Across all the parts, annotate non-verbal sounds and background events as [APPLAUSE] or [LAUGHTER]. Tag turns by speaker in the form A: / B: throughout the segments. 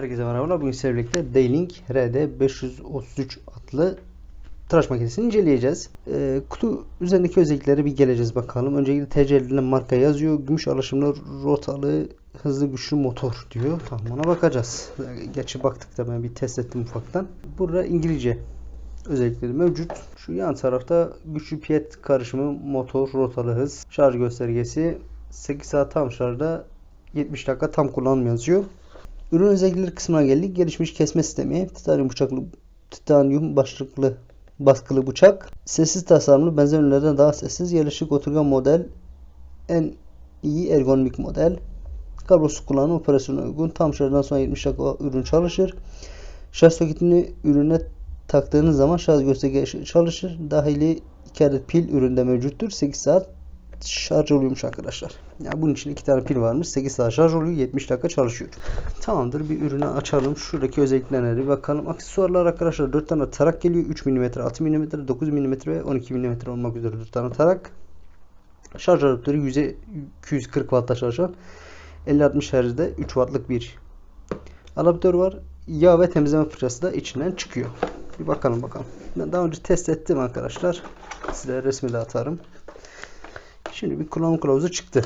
A: Herkese merhabalar. Bugün sizlerle birlikte D-Link RD533 adlı tıraş makinesini inceleyeceğiz. Ee, kutu üzerindeki özelliklere bir geleceğiz bakalım. Öncelikle TC'lerine marka yazıyor. Gümüş alaşımlı rotalı hızlı güçlü motor diyor. Tamam ona bakacağız. Gerçi baktık da ben bir test ettim ufaktan. Burada İngilizce özellikleri mevcut. Şu yan tarafta güçlü piyet karışımı motor rotalı hız şarj göstergesi 8 saat tam şarjda 70 dakika tam kullanım yazıyor. Ürün özellikleri kısmına geldik. Gelişmiş kesme sistemi, titanyum bıçaklı, titanyum başlıklı baskılı bıçak, sessiz tasarımlı benzer ürünlerden daha sessiz, yerleşik oturgan model, en iyi ergonomik model, kablosuz kullanım operasyona uygun, tam şarjdan sonra 70 dakika ürün çalışır. Şarj soketini ürüne taktığınız zaman şarj göstergesi çalışır. Dahili 2 adet pil üründe mevcuttur. 8 saat şarj oluyormuş arkadaşlar. Yani bunun için iki tane pil varmış. 8 saat şarj oluyor. 70 dakika çalışıyor. Tamamdır. Bir ürünü açalım. Şuradaki özelliklerine bir bakalım. Aksesuarlar arkadaşlar 4 tane tarak geliyor. 3 mm, 6 mm, 9 mm ve 12 mm olmak üzere 4 tane tarak. Şarj adaptörü 100'e 240 Watt'ta çalışan 50-60 Hz'de 3 Watt'lık bir adaptör var. Yağ ve temizleme fırçası da içinden çıkıyor. Bir bakalım bakalım. Ben daha önce test ettim arkadaşlar. Size resmi de atarım. Şimdi bir kullanım kılavuzu çıktı.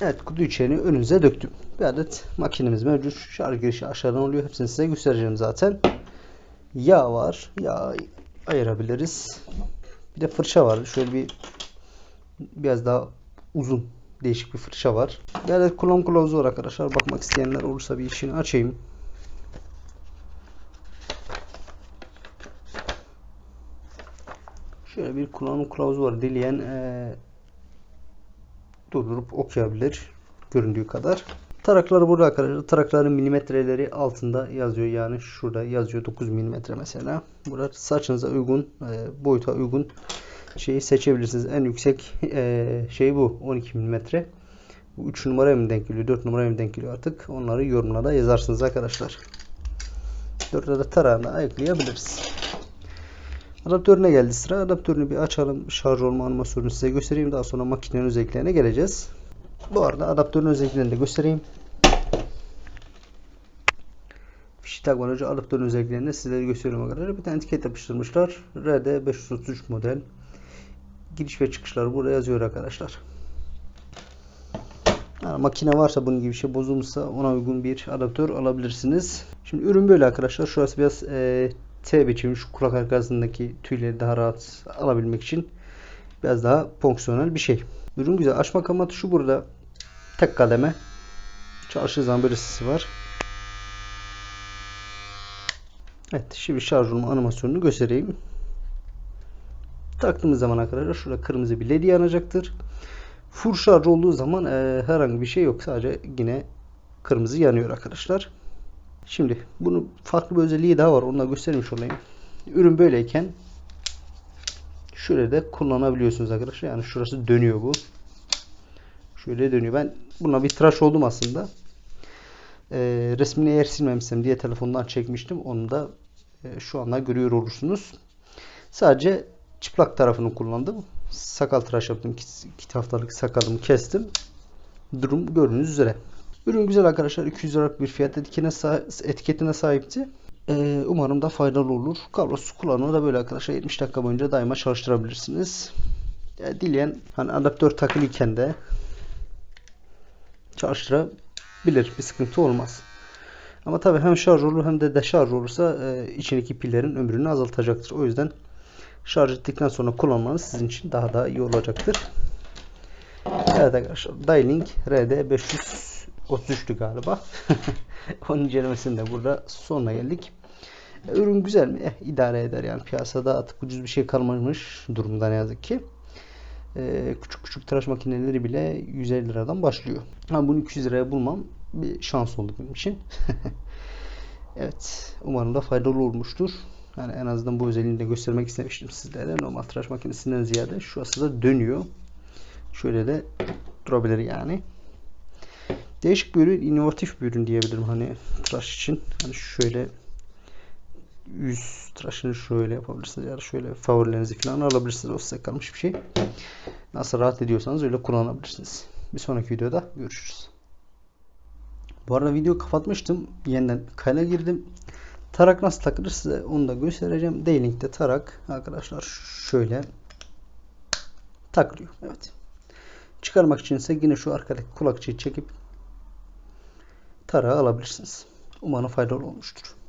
A: Evet kutu içeriğini önünüze döktüm. Bir adet makinemiz mevcut. Şarj girişi aşağıdan oluyor. Hepsini size göstereceğim zaten. Yağ var. Yağ ayırabiliriz. Bir de fırça var. Şöyle bir biraz daha uzun değişik bir fırça var. Bir adet kullanım kılavuzu var arkadaşlar. Bakmak isteyenler olursa bir işini açayım. Şöyle bir kullanım kılavuzu var. Dileyen e, durdurup okuyabilir. Göründüğü kadar. Tarakları burada arkadaşlar. Tarakların milimetreleri altında yazıyor. Yani şurada yazıyor 9 milimetre mesela. Burada saçınıza uygun, e, boyuta uygun şeyi seçebilirsiniz. En yüksek e, şey bu. 12 milimetre. Bu 3 numara mı denk geliyor? 4 numara mı denk geliyor artık? Onları yorumlara yazarsınız arkadaşlar. 4 adet tarağını ayıklayabiliriz. Adaptörüne geldi sıra. Adaptörünü bir açalım. Şarj olma animasyonunu size göstereyim. Daha sonra makinenin özelliklerine geleceğiz. Bu arada adaptörün özelliklerini de göstereyim. Fişi takmadan adaptörün özelliklerini sizlere gösteriyorum arkadaşlar. Bir tane etiket yapıştırmışlar. RD533 model. Giriş ve çıkışları burada yazıyor arkadaşlar. Yani makine varsa bunun gibi bir şey bozulmuşsa ona uygun bir adaptör alabilirsiniz. Şimdi ürün böyle arkadaşlar. Şurası biraz e, T biçimi şu kulak arkasındaki tüyleri daha rahat alabilmek için biraz daha fonksiyonel bir şey. Ürün güzel. Açma kapama tuşu burada. Tek kademe. Çalıştığı zaman böyle sesi var. Evet. Şimdi şarj olma animasyonunu göstereyim. Taktığımız zaman arkadaşlar şurada kırmızı bir led yanacaktır. Full şarj olduğu zaman e, herhangi bir şey yok. Sadece yine kırmızı yanıyor arkadaşlar. Şimdi bunun farklı bir özelliği daha var. Onu da göstermiş olayım. Ürün böyleyken şöyle de kullanabiliyorsunuz arkadaşlar. Yani şurası dönüyor bu. Şöyle dönüyor. Ben buna bir tıraş oldum aslında. Ee, resmini eğer silmemişsem diye telefondan çekmiştim. Onu da e, şu anda görüyor olursunuz. Sadece çıplak tarafını kullandım. Sakal tıraş yaptım. 2 haftalık sakalımı kestim. Durum gördüğünüz üzere. Ürün güzel arkadaşlar. 200 liralık bir fiyat etiketine, sah etiketine sahipti. Ee, umarım da faydalı olur. Kablosuz kullanımı da böyle arkadaşlar 70 dakika boyunca daima çalıştırabilirsiniz. Yani dileyen hani adaptör takılıyken de çalıştırabilir. Bir sıkıntı olmaz. Ama tabi hem şarj olur hem de deşarj olursa e, içindeki pillerin ömrünü azaltacaktır. O yüzden şarj ettikten sonra kullanmanız sizin için daha da iyi olacaktır. Evet arkadaşlar Dialink RD500 33'tü galiba. [LAUGHS] Onun incelemesinde burada sonuna geldik. E, ürün güzel mi? Eh, idare eder yani. Piyasada artık ucuz bir şey kalmamış durumda ne yazık ki. Ee, küçük küçük tıraş makineleri bile 150 liradan başlıyor. Ha, bunu 200 liraya bulmam bir şans oldu benim için. [LAUGHS] evet. Umarım da faydalı olmuştur. Yani en azından bu özelliğini de göstermek istemiştim sizlere. Normal tıraş makinesinden ziyade şurası da dönüyor. Şöyle de durabilir yani. Değişik bir ürün, inovatif bir ürün diyebilirim hani tıraş için. Hani şöyle yüz tıraşını şöyle yapabilirsiniz ya da şöyle favorilerinizi falan alabilirsiniz. O size kalmış bir şey. Nasıl rahat ediyorsanız öyle kullanabilirsiniz. Bir sonraki videoda görüşürüz. Bu arada video kapatmıştım. Yeniden kayna girdim. Tarak nasıl takılır size onu da göstereceğim. D-Link'te tarak arkadaşlar şöyle takılıyor. Evet. Çıkarmak için ise yine şu arkadaki kulakçıyı çekip tarağı alabilirsiniz. Umarım faydalı olmuştur.